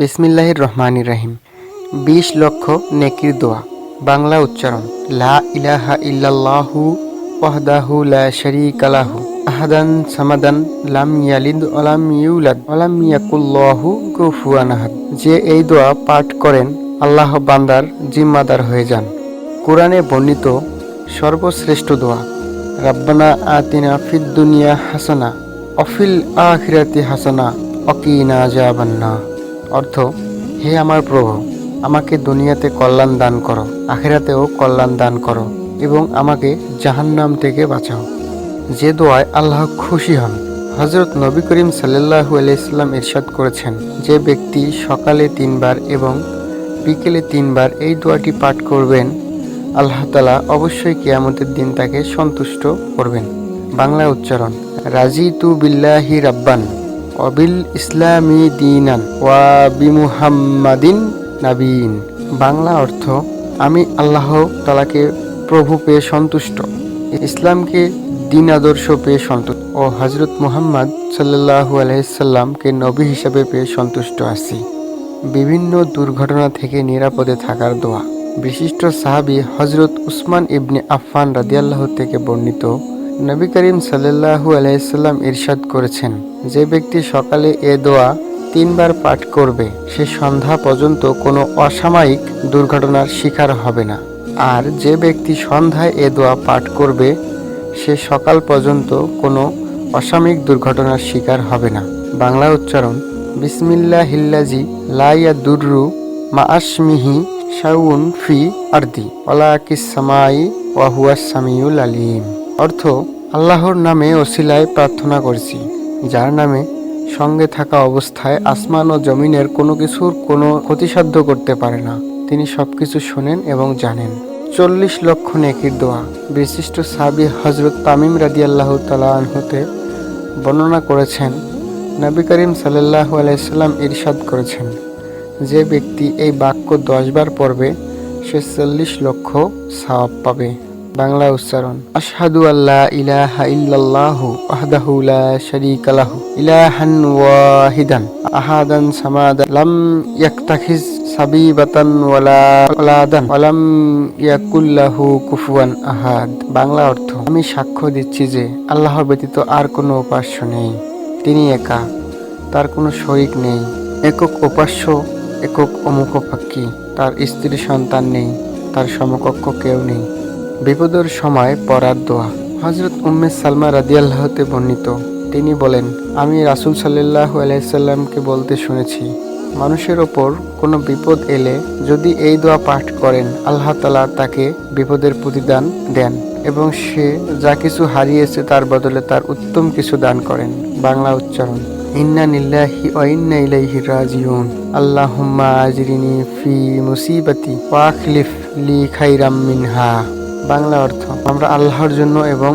বিসমিল্লাহির রহমানির রাহিম। বিশ লক্ষ নেকির দোয়া। বাংলা উচ্চারণ, লা ইলাহা ইল্লাল্লাহু ওয়াহদাহু লা শারীকা লাহু। আহাদান সামাদান লাম ইয়ালিদ ওয়ালাম ইউলাদ ওয়ালাম ইয়াকুল্লাহু কুফুয়ান আহাদ। যে এই দোয়া পাঠ করেন, আল্লাহ বান্দার জিম্মাদার হয়ে যান। কোরআনে বর্ণিত সর্বশ্রেষ্ঠ দোয়া, রাব্বানা আতিনা ফিদ দুনিয়া হাসানা অফিল আখিরাতি হাসানা অকিনা যাবান্না অর্থ, হে আমার প্রভু, আমাকে দুনিয়াতে কল্যাণ দান করো, আখেরাতেও কল্যাণ দান করো এবং আমাকে জাহান্নাম থেকে বাঁচাও। যে দোয়ায় আল্লাহ খুশি হন হজরত নবী করিম সাল্লাহু আলাইসাল্লাম ইরশাদ করেছেন, যে ব্যক্তি সকালে তিনবার এবং বিকেলে তিনবার এই দোয়াটি পাঠ করবেন, আল্লাহ তালা অবশ্যই কিয়ামতের দিন তাকে সন্তুষ্ট করবেন। বাংলা উচ্চারণ রাজি তু বিল্লাহি রাব্বান। অবিল ইসলামী দিনান ওয়া বিমুহাম্মাদিন নাবিন বাংলা অর্থ, আমি আল্লাহ তালাকে প্রভু পেয়ে সন্তুষ্ট, ইসলামকে দিন আদর্শ পেয়ে সন্তুষ্ট ও হজরত মুহাম্মদ সাল্লাহু আলহিসাল্লামকে নবী হিসাবে পেয়ে সন্তুষ্ট আছি। বিভিন্ন দুর্ঘটনা থেকে নিরাপদে থাকার দোয়া। বিশিষ্ট সাহাবী হজরত উসমান ইবনে আফফান রাদিয়াল্লাহ থেকে বর্ণিত নবী করিম সাল্লাহু আলাইসাল্লাম ইরশাদ করেছেন, যে ব্যক্তি সকালে এ দোয়া তিনবার পাঠ করবে, সে সন্ধ্যা পর্যন্ত কোনো অসাময়িক দুর্ঘটনার শিকার হবে না। আর যে ব্যক্তি সন্ধ্যায় এ দোয়া পাঠ করবে, সে সকাল পর্যন্ত কোনো অসাময়িক দুর্ঘটনার শিকার হবে না। বাংলা উচ্চারণ বিসমিল্লা হিল্লাজি লাইয়া দুররু মা আসমিহি শাউন ফি আর্দি ওলা কিসামাই ওয়াহুয়া সামিউল আলিম। অর্থ আল্লাহর নামে ওসিলায় প্রার্থনা করছি, যার নামে সঙ্গে থাকা অবস্থায় আসমান ও জমিনের কোনো কিছুর কোনো ক্ষতিসাধ্য করতে পারে না। তিনি সবকিছু শোনেন এবং জানেন। চল্লিশ লক্ষ নেকির দোয়া। বিশিষ্ট সাবি হজরত তামিম রাদি আল্লাহ হতে বর্ণনা করেছেন, নবী করিম সাল্লাহু আলাইসাল্লাম ইরশাদ করেছেন, যে ব্যক্তি এই বাক্য দশবার পড়বে, সে চল্লিশ লক্ষ সওয়াব পাবে। বাংলা উচ্চারণ। আশহাদু আল্লাহ ইলাহা ইল্লাল্লাহু ওয়াহদাহু লা শারীকা লাহু। ইলাহান ওয়াহিদান। আহাদান সামাদান। লাম ইয়াক্তাখিজ সাবিবাতান ওয়ালা ওলাদান ওয়ালাম ইয়াকুল্লাহু কুফুয়ান আহাদ। বাংলা অর্থ, আমি সাক্ষ্য দিচ্ছি যে আল্লাহ ব্যতীত আর কোনো উপাস্য নেই। তিনি একা, তার কোনো শরিক নেই। একক উপাস্য, একক অমুখপাক্ষী তার স্ত্রী সন্তান নেই, তার সমকক্ষ কেউ নেই। বিপদের সময় পড়ার দোয়া। হজরত উম্মে সালমা রাদিয়াল্লাহতে বর্ণিত। তিনি বলেন, আমি রাসুল সাল্লাহ আলাইসাল্লামকে বলতে শুনেছি, মানুষের ওপর কোনো বিপদ এলে যদি এই দোয়া পাঠ করেন, আল্লাহ তালা তাকে বিপদের প্রতিদান দেন এবং সে যা কিছু হারিয়েছে তার বদলে তার উত্তম কিছু দান করেন। বাংলা উচ্চারণ, ইন্না নিল্লাহি ওয়া ইলাইহি রাজিউন। আল্লাহুম্মা ফি মুসিবাতি ওয়া লি খাইরাম মিনহা। বাংলা অর্থ, আমরা আল্লাহর জন্য এবং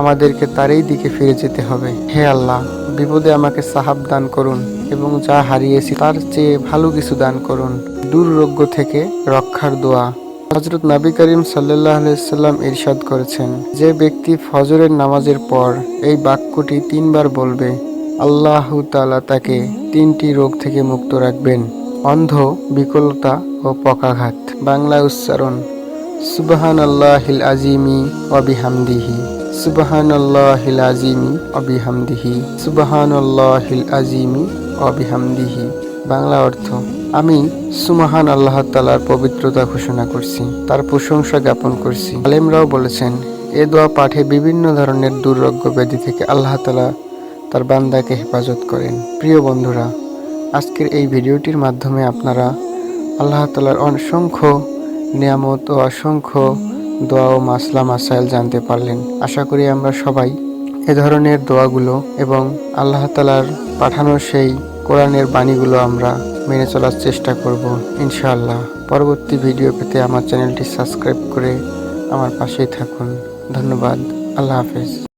আমাদেরকে তারই দিকে ফিরে যেতে হবে। হে আল্লাহ, বিপদে আমাকে সাহাব দান করুন এবং যা হারিয়েছি তার চেয়ে ভালো কিছু দান করুন। দুর্রোগ্য থেকে রক্ষার দোয়া। হজরত নবী করিম সাল্লাহ সাল্লাম ইরশাদ করেছেন, যে ব্যক্তি ফজরের নামাজের পর এই বাক্যটি তিনবার বলবে, আল্লাহ তালা তাকে তিনটি রোগ থেকে মুক্ত রাখবেন। অন্ধ, বিকলতা ও পকাঘাত। বাংলা উচ্চারণ সুবাহান আল্লাহিল আজিমি অবিহামদিহি সুবাহান আল্লাহিল আজিমি অবিহামদিহি সুবাহান আল্লাহিল আজিমি অবিহামদিহি বাংলা অর্থ, আমি সুমাহান আল্লাহ তালার পবিত্রতা ঘোষণা করছি, তার প্রশংসা জ্ঞাপন করছি। আলেমরাও বলেছেন, এ দোয়া পাঠে বিভিন্ন ধরনের দুর্রোগ্য ব্যাধি থেকে আল্লাহ তালা তার বান্দাকে হেফাজত করেন। প্রিয় বন্ধুরা, আজকের এই ভিডিওটির মাধ্যমে আপনারা আল্লাহ তালার অসংখ্য নিয়ামত ও অসংখ্য দোয়া ও মাসলা মাসাইল জানতে পারলেন। আশা করি আমরা সবাই এ ধরনের দোয়াগুলো এবং আল্লাহ তালার পাঠানো সেই কোরআনের বাণীগুলো আমরা মেনে চলার চেষ্টা করব, ইনশাআল্লাহ। পরবর্তী ভিডিও পেতে আমার চ্যানেলটি সাবস্ক্রাইব করে আমার পাশেই থাকুন। ধন্যবাদ। আল্লাহ হাফেজ।